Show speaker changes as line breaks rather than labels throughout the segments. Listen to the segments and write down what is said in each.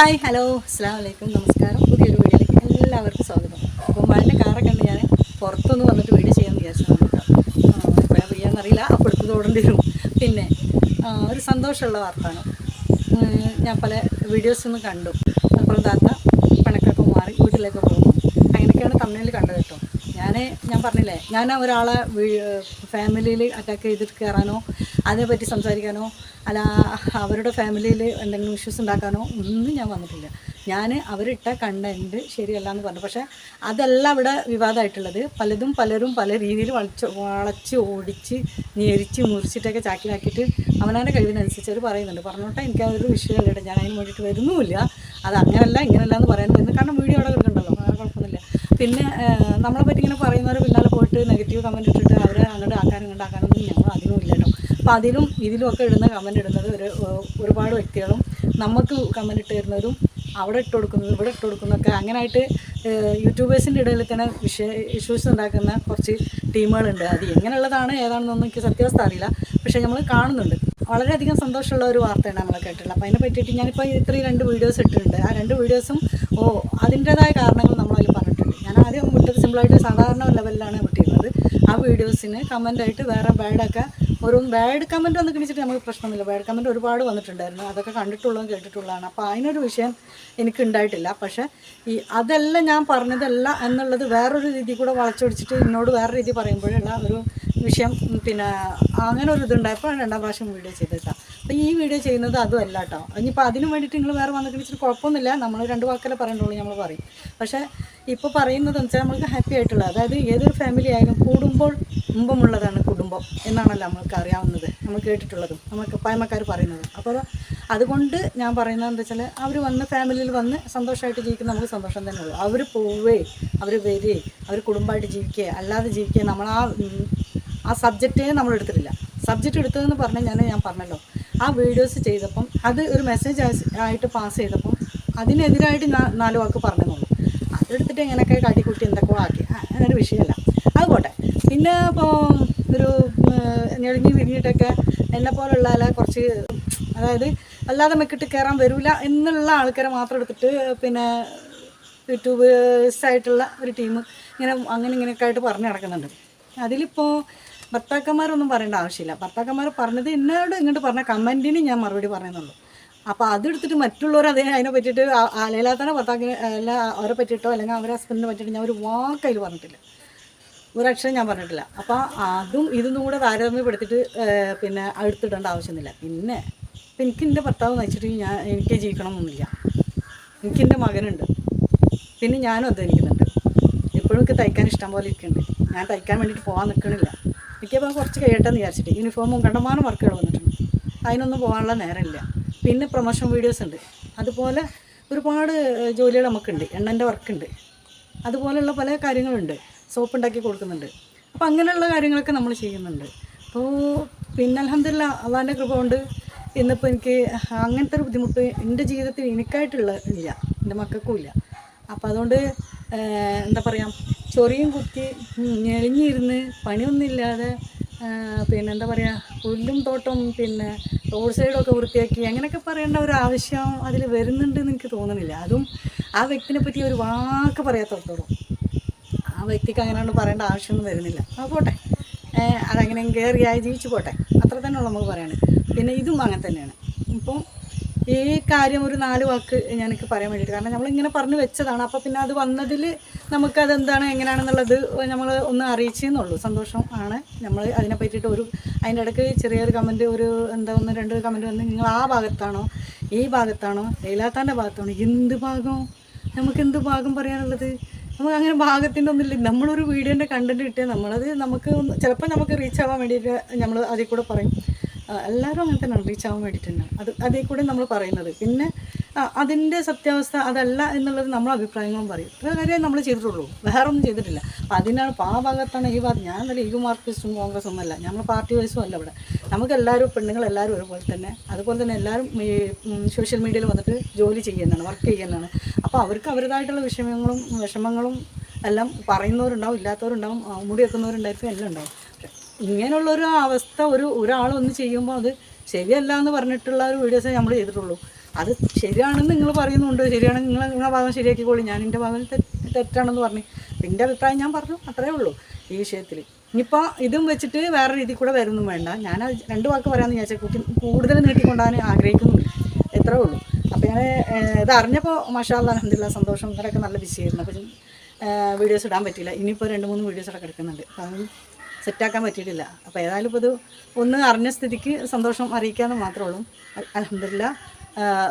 Hi hello അസ്സാം വലൈക്കും നമസ്കാരം. പുതിയൊരു വീഡിയോയിലേക്ക് എല്ലാവർക്കും സ്വാഗതം. അപ്പോൾ മഴന്റെ കാറൊക്കെ ഞാൻ പുറത്തൊന്ന് വന്നിട്ട് വീഡിയോ ചെയ്യാൻ വിചാരിച്ചതാണ് കേട്ടോ. എപ്പോഴാണ് ചെയ്യാമെന്നറിയില്ല അപ്പോഴത്തത് ഓടേണ്ടി വരും. പിന്നെ ഒരു സന്തോഷമുള്ള വാർത്താണ് ഞാൻ പല വീഡിയോസ് ഒന്ന് കണ്ടു. അപ്പോൾ താത്ത പണക്കൊക്കെ മാറി വീട്ടിലേക്ക് പോകും അങ്ങനെയൊക്കെയാണ് തമ്മിൽ കണ്ടത് കേട്ടോ. ഞാൻ ഞാൻ പറഞ്ഞില്ലേ ഞാൻ ഒരാളെ ഫാമിലിയിൽ അറ്റാക്ക് ചെയ്തിട്ട് കയറാനോ അതിനെപ്പറ്റി സംസാരിക്കാനോ അല്ല അവരുടെ ഫാമിലിയിൽ എന്തെങ്കിലും ഇഷ്യൂസ് ഉണ്ടാക്കാനോ ഒന്നും ഞാൻ വന്നിട്ടില്ല. ഞാൻ അവരിട്ട കണ്ടന്റ് ശരിയല്ല എന്ന് പറഞ്ഞു. പക്ഷേ അതല്ല ഇവിടെ വിവാദമായിട്ടുള്ളത്. പലതും പലരും പല രീതിയിൽ വളച്ച് വളച്ച് ഓടിച്ച് ഞെരിച്ച് മുറിച്ചിട്ടൊക്കെ ചാക്കിലാക്കിയിട്ട് അവനവന്റെ കഴിവിനനുസരിച്ച് അവർ പറയുന്നുണ്ട്. പറഞ്ഞോട്ടെ എനിക്ക് അതൊരു വിഷയമല്ല ഞാൻ അതിന് വേണ്ടിയിട്ട് വരുന്നുമില്ല. അത് അങ്ങനെയല്ല ഇങ്ങനെയല്ല എന്ന് പറയാൻ വരുന്നു കാരണം വീഡിയോ അവിടെ കിട്ടുന്നുണ്ടല്ലോ വേറെ കുഴപ്പമൊന്നുമില്ല. പിന്നെ നമ്മളെ പറ്റി ഇങ്ങനെ പറയുന്നവർ പിന്നാലെ പോയിട്ട് നെഗറ്റീവ് കമന്റ് ഇട്ടിട്ട് അവരെ അങ്ങോട്ട് ആക്കാനും ഇങ്ങോട്ട് ആക്കാനൊന്നും ഞങ്ങൾ അതിനും ഇല്ല കേട്ടോ അപ്പോൾ അതിലും ഇതിലും ഒക്കെ ഇടുന്ന കമന്റ് ഇടുന്നത് ഒരു ഒരുപാട് വ്യക്തികളും നമുക്ക് കമന്റ് ഇട്ട് തരുന്നവരും അവിടെ ഇട്ട് കൊടുക്കുന്നതും ഇവിടെ ഇട്ട് കൊടുക്കുന്നതൊക്കെ അങ്ങനെയായിട്ട് യൂട്യൂബേഴ്സിന്റെ ഇടയിൽ തന്നെ വിഷയ ഇഷ്യൂസ് ഉണ്ടാക്കുന്ന കുറച്ച് ടീമുകളുണ്ട്. അത് എങ്ങനെയുള്ളതാണ് ഏതാണെന്നൊന്നും എനിക്ക് സത്യാവസ്ഥ അറിയില്ല. പക്ഷേ നമ്മൾ കാണുന്നുണ്ട്. വളരെയധികം സന്തോഷമുള്ള ഒരു വാർത്തയാണ് നമ്മൾ കേട്ടിട്ടുള്ളത്. അപ്പോൾ അതിനെ പറ്റിയിട്ട് ഞാനിപ്പോൾ ഇത്രയും രണ്ട് വീഡിയോസ് ഇട്ടിട്ടുണ്ട്. ആ രണ്ട് വീഡിയോസും ഓ അതിന്റേതായ കാരണങ്ങൾ നമ്മളതിൽ പറഞ്ഞിട്ടുണ്ട്. ഞാൻ ആദ്യം വിട്ടത് സിമ്പിളായിട്ട് സാധാരണ ലെവലിലാണ് ആ വീഡിയോസിന് കമന്റായിട്ട് വേറെ ബാഡൊക്കെ ഒരു ബാഡ് കമന്റ് വന്ന് കിണിച്ചിട്ട് നമുക്ക് പ്രശ്നമില്ല ബാഡ് കമന്റ് ഒരുപാട് വന്നിട്ടുണ്ടായിരുന്നു. അതൊക്കെ കണ്ടിട്ടുള്ളതും കേട്ടിട്ടുള്ളതാണ്. അപ്പോൾ അതിനൊരു വിഷയം എനിക്ക് ഉണ്ടായിട്ടില്ല പക്ഷേ ഈ അതല്ല ഞാൻ പറഞ്ഞതല്ല എന്നുള്ളത് വേറൊരു രീതി കൂടെ വളച്ചൊടിച്ചിട്ട് എന്നോട് വേറെ രീതി പറയുമ്പോഴുള്ള ഒരു വിഷയം പിന്നെ അങ്ങനെ ഒരു ഇതുണ്ടായപ്പോൾ രണ്ടാം പ്രാവശ്യം വീഡിയോ ചെയ്തേക്കാം അപ്പോൾ ഈ വീഡിയോ ചെയ്യുന്നത് അതും അല്ല കേട്ടോ. ഇനിയിപ്പോൾ അതിന് വേണ്ടിയിട്ട് നിങ്ങൾ വേറെ വന്നിട്ട് ഇച്ചിരി കുഴപ്പമൊന്നുമില്ല. നമ്മൾ രണ്ട് വാക്കല്ലേ പറയണ്ടുള്ളൂ നമ്മൾ പറയും. പക്ഷേ ഇപ്പോൾ പറയുന്നത് വെച്ചാൽ നമുക്ക് ഹാപ്പി ആയിട്ടുള്ള അതായത് ഏതൊരു ഫാമിലി ആയാലും കൂടുമ്പോൾ മുമ്പമുള്ളതാണ് കുടുംബം എന്നാണല്ലോ നമ്മൾക്ക് അറിയാവുന്നത് നമ്മൾ കേട്ടിട്ടുള്ളതും. നമുക്ക് പായ്മക്കാർ പറയുന്നത്. അപ്പോൾ അതുകൊണ്ട് ഞാൻ പറയുന്നത് എന്താ വെച്ചാൽ അവർ വന്ന് ഫാമിലിയിൽ വന്ന് സന്തോഷമായിട്ട് ജീവിക്കുന്ന നമുക്ക് സന്തോഷം തന്നെ ഉള്ളൂ. അവർ പോവേ അവർ വരേ അവർ കുടുംബമായിട്ട് ജീവിക്കുക അല്ലാതെ ജീവിക്കുക നമ്മൾ ആ ആ സബ്ജക്റ്റേ നമ്മൾ എടുത്തിട്ടില്ല സബ്ജക്റ്റ് എടുത്തതെന്ന് പറഞ്ഞാൽ ഞാൻ ഞാൻ പറഞ്ഞല്ലോ. ആ വീഡിയോസ് ചെയ്തപ്പം അത് ഒരു മെസ്സേജ് ആയിട്ട് പാസ് ചെയ്തപ്പം അതിനെതിരായിട്ട് നാല് വാക്ക് പറഞ്ഞെന്നുള്ളൂ അതെടുത്തിട്ട് എങ്ങനെയൊക്കെ കാട്ടിക്കൂട്ടി എന്തൊക്കെ ആക്കി. അങ്ങനൊരു വിഷയമല്ല. അത് പോട്ടെ. പിന്നെ ഇപ്പോൾ ഒരു ഞെളിഞ്ഞ് വിരിഞ്ഞിട്ടൊക്കെ എന്നെ പോലുള്ള അല്ല കുറച്ച് അതായത് അല്ലാതെ മെക്കിട്ട് കയറാൻ വരില്ല എന്നുള്ള ആൾക്കാരെ മാത്രം എടുത്തിട്ട് പിന്നെ യൂട്യൂബേഴ്സായിട്ടുള്ള ഒരു ടീം ഇങ്ങനെ അങ്ങനെ ഇങ്ങനെയൊക്കെ ആയിട്ട് പറഞ്ഞു നടക്കുന്നുണ്ട്. അതിലിപ്പോൾ ഭർത്താക്കന്മാരൊന്നും പറയേണ്ട ആവശ്യമില്ല. ഭർത്താക്കന്മാർ പറഞ്ഞത് എന്നോട് ഇങ്ങോട്ട് പറഞ്ഞ കമന്റിന് ഞാൻ മറുപടി പറയുന്നുള്ളൂ. അപ്പോൾ അതെടുത്തിട്ട് മറ്റുള്ളവർ അതിനെ അതിനെ പറ്റിയിട്ട് അലയിലാത്തന്നെ ഭർത്താക്കിന് അല്ല അവരെ പറ്റിയിട്ടോ അല്ലെങ്കിൽ അവരെ ഹസ്ബൻഡിനെ പറ്റിയിട്ട് ഞാൻ ഒരു വാക്കതിൽ പറഞ്ഞിട്ടില്ല. ഒരക്ഷരം ഞാൻ പറഞ്ഞിട്ടില്ല. അപ്പോൾ അതും ഇതൊന്നും കൂടെ താരതമ്യപ്പെടുത്തിയിട്ട് പിന്നെ അടുത്തിടേണ്ട ആവശ്യമൊന്നുമില്ല. പിന്നെ ഇപ്പം എനിക്ക് എന്റെ ഭർത്താവ് നയിച്ചിട്ട് ഞാൻ എനിക്ക് ജീവിക്കണമെന്നൊന്നുമില്ല. എനിക്ക് എന്റെ മകനുണ്ട്. പിന്നെ ഞാനും അധ്വാനിക്കുന്നുണ്ട് ഇപ്പോഴും എനിക്ക് തയ്ക്കാൻ ഇഷ്ടം പോലെ ഇരിക്കുന്നുണ്ട്. ഞാൻ തയ്ക്കാൻ വേണ്ടിയിട്ട് പോകാൻ നിൽക്കണില്ല. എനിക്കപ്പോൾ കുറച്ച് കഴിയട്ടെന്ന് വിചാരിച്ചിട്ട് യൂണിഫോമും കണ്ടമാനം വർക്കുകൾ വന്നിട്ടുണ്ട്. അതിനൊന്നും പോകാനുള്ള നേരമില്ല. പിന്നെ പ്രൊമോഷൻ വീഡിയോസ് ഉണ്ട്. അതുപോലെ ഒരുപാട് ജോലികൾ നമുക്കുണ്ട്. എണ്ണന്റെ വർക്കുണ്ട് അതുപോലെയുള്ള പല കാര്യങ്ങളുണ്ട്. സോപ്പ് ഉണ്ടാക്കി കൊടുക്കുന്നുണ്ട്. അപ്പോൾ അങ്ങനെയുള്ള കാര്യങ്ങളൊക്കെ നമ്മൾ ചെയ്യുന്നുണ്ട്. അപ്പോൾ പിന്നെ അലഹമില്ല അള്ളാന്റെ കൃപ കൊണ്ട് ഇന്നിപ്പോൾ എനിക്ക് അങ്ങനത്തെ ഒരു ബുദ്ധിമുട്ട് എന്റെ ജീവിതത്തിൽ എനിക്കായിട്ടുള്ള ഇല്ല. എന്റെ മക്കൾക്കും ഇല്ല. അപ്പോൾ അതുകൊണ്ട് എന്താ പറയുക ചൊറിയും കുത്തി ഞെളിഞ്ഞിരുന്ന് പണിയൊന്നുമില്ലാതെ പിന്നെ എന്താ പറയുക പുല്ലും തോട്ടം പിന്നെ റോഡ് സൈഡൊക്കെ വൃത്തിയാക്കി അങ്ങനെയൊക്കെ പറയേണ്ട ഒരു ആവശ്യം അതിൽ വരുന്നുണ്ടെന്ന് എനിക്ക് തോന്നുന്നില്ല. അതും ആ വ്യക്തിനെ പറ്റി ഒരു വാക്ക് പറയാത്തടത്തോളം. ആ വ്യക്തിക്ക് അങ്ങനെയാണ് പറയേണ്ട ആവശ്യമൊന്നും വരുന്നില്ല. ആ പോട്ടെ. അതങ്ങനെ കയറിയായി ജീവിച്ചു പോട്ടെ. അത്ര തന്നെയുള്ള നമുക്ക് പറയാണ് പിന്നെ ഇതും അങ്ങനെ തന്നെയാണ്. ഇപ്പോൾ ഈ കാര്യം ഒരു നാല് വാക്ക് ഞാനൊക്കെ പറയാൻ വേണ്ടിയിട്ട്. കാരണം നമ്മളിങ്ങനെ പറഞ്ഞു വെച്ചതാണ്. അപ്പോൾ പിന്നെ അത് വന്നതിൽ നമുക്കത് എന്താണ് എങ്ങനെയാണെന്നുള്ളത് നമ്മൾ ഒന്ന് അറിയിച്ചെന്നുള്ളൂ. സന്തോഷം ആണ്. നമ്മൾ അതിനെ പറ്റിയിട്ട് ഒരു അതിന്റെ ഇടയ്ക്ക് ചെറിയൊരു കമന്റ് ഒരു എന്താ ഒന്ന് രണ്ട് കമന്റ് വന്ന് നിങ്ങൾ ആ ഭാഗത്താണോ ഈ ഭാഗത്താണോ ലൈലാത്താന്റെ ഭാഗത്താണോ എന്ത് ഭാഗം നമുക്ക് എന്ത് ഭാഗം പറയാനുള്ളത്? നമുക്ക് അങ്ങനെ ഭാഗത്തിന്റെ ഒന്നുമില്ല. നമ്മളൊരു വീഡിയോന്റെ കണ്ടന്റ് കിട്ടിയാൽ നമ്മളത് നമുക്ക് ചിലപ്പോൾ നമുക്ക് റീച്ച് ആവാൻ വേണ്ടിയിട്ട് നമ്മൾ അതിൽ കൂടെ പറയും. എല്ലാവരും അങ്ങനെ തന്നെയാണ് റീച്ച് ആവാൻ വേണ്ടിയിട്ട് തന്നെയാണ് അത് അതേ കൂടെ നമ്മൾ പറയുന്നത്. പിന്നെ അതിന്റെ സത്യാവസ്ഥ അതല്ല എന്നുള്ളത് നമ്മൾ അഭിപ്രായങ്ങളും പറയും. ഇത്ര കാര്യം നമ്മൾ ചെയ്തിട്ടുള്ളൂ. വേറെ ഒന്നും ചെയ്തിട്ടില്ല. അപ്പം അതിനാണ് ആ ഭാഗത്താണ് ഈ ഭാഗത്ത് ഞാൻ നല്ല ഈ മാർക്സിസ്റ്റും കോൺഗ്രസ് ഒന്നുമല്ല ഞങ്ങൾ പാർട്ടി വൈസും അല്ല ഇവിടെ. നമുക്ക് എല്ലാവരും പെണ്ണുങ്ങൾ എല്ലാവരും ഒരുപോലെ തന്നെ. അതുപോലെ തന്നെ എല്ലാവരും ഈ സോഷ്യൽ മീഡിയയിൽ വന്നിട്ട് ജോലി ചെയ്യുന്നതാണ് വർക്ക് ചെയ്യുന്നതാണ്. അപ്പോൾ അവർക്ക് അവരുടേതായിട്ടുള്ള വിഷമങ്ങളും വിഷമങ്ങളും എല്ലാം പറയുന്നവരുണ്ടാവും ഇല്ലാത്തവരുണ്ടാവും മുടി വെക്കുന്നവരുണ്ടായിരിക്കും എല്ലാം ഉണ്ടാവും. ഇങ്ങനെയുള്ളൊരു അവസ്ഥ ഒരു ഒരാളൊന്ന് ചെയ്യുമ്പോൾ അത് ശരിയല്ല എന്ന് പറഞ്ഞിട്ടുള്ള ഒരു വീഡിയോസേ നമ്മൾ ചെയ്തിട്ടുള്ളൂ. അത് ശരിയാണെന്ന് നിങ്ങൾ പറയുന്നുണ്ട്. ശരിയാണെങ്കിൽ നിങ്ങൾ നിങ്ങളുടെ ഭാഗം ശരിയാക്കിക്കോളി. ഞാൻ എന്റെ ഭാഗം തെറ്റ് തെറ്റാണെന്ന് പറഞ്ഞു. എന്റെ അഭിപ്രായം ഞാൻ പറഞ്ഞു. അത്രേ ഉള്ളൂ ഈ വിഷയത്തിൽ ഇനിയിപ്പോൾ ഇതും വെച്ചിട്ട് വേറെ രീതിയിൽ കൂടെ വരുന്നു വേണ്ട. ഞാൻ രണ്ട് വാക്ക് പറയാമെന്ന് വിചാരിച്ചാൽ കുട്ടി കൂടുതൽ നീട്ടിക്കൊണ്ടാൻ ആഗ്രഹിക്കുന്നുണ്ട്. എത്ര ഉള്ളൂ. അപ്പോൾ ഞാൻ ഇത് അറിഞ്ഞപ്പോൾ മഷാ അലഹമില്ല സന്തോഷം. ഇവരൊക്കെ നല്ല ബിസിയായിരുന്നു അപ്പോൾ വീഡിയോസ് ഇടാൻ പറ്റില്ല ഇനിയിപ്പോൾ രണ്ട് മൂന്ന് വീഡിയോസ് ഒക്കെ എടുക്കുന്നുണ്ട് അതൊന്നും സെറ്റാക്കാൻ പറ്റിയിട്ടില്ല. അപ്പോൾ ഏതായാലും ഇപ്പോൾ ഇത് ഒന്ന് അറിഞ്ഞ സ്ഥിതിക്ക് സന്തോഷം അറിയിക്കാമെന്ന് മാത്രമേ ഉള്ളൂ അലഹമില്ല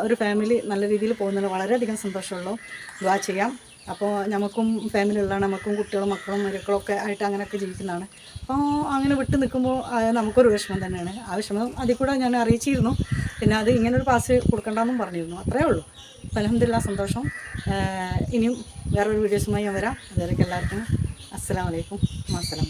ഒരു ഫാമിലി നല്ല രീതിയിൽ പോകുന്നതിൽ വളരെയധികം സന്തോഷമുള്ളൂ. ദ്വാ ചെയ്യാം. അപ്പോൾ നമുക്കും ഫാമിലി ഉള്ളതാണ്. നമുക്കും കുട്ടികളും മക്കളും മരുക്കളൊക്കെ ആയിട്ട് അങ്ങനെയൊക്കെ ജീവിക്കുന്നതാണ്. അപ്പോൾ അങ്ങനെ വിട്ട് നിൽക്കുമ്പോൾ നമുക്കൊരു വിഷമം തന്നെയാണ്. ആ വിഷമം അതിൽ കൂടെ ഞാൻ അറിയിച്ചിരുന്നു. പിന്നെ അത് ഇങ്ങനൊരു പാസ് കൊടുക്കണ്ടെന്നും പറഞ്ഞിരുന്നു. അത്രേ ഉള്ളൂ. അലഹമില്ല സന്തോഷം. ഇനിയും വേറൊരു വീഡിയോസുമായി ഞാൻ വരാം. അതുവരെയൊക്കെ എല്ലാവർക്കും. അസ്സാം അസ്സലാമലൈക്കും അസ്സലാം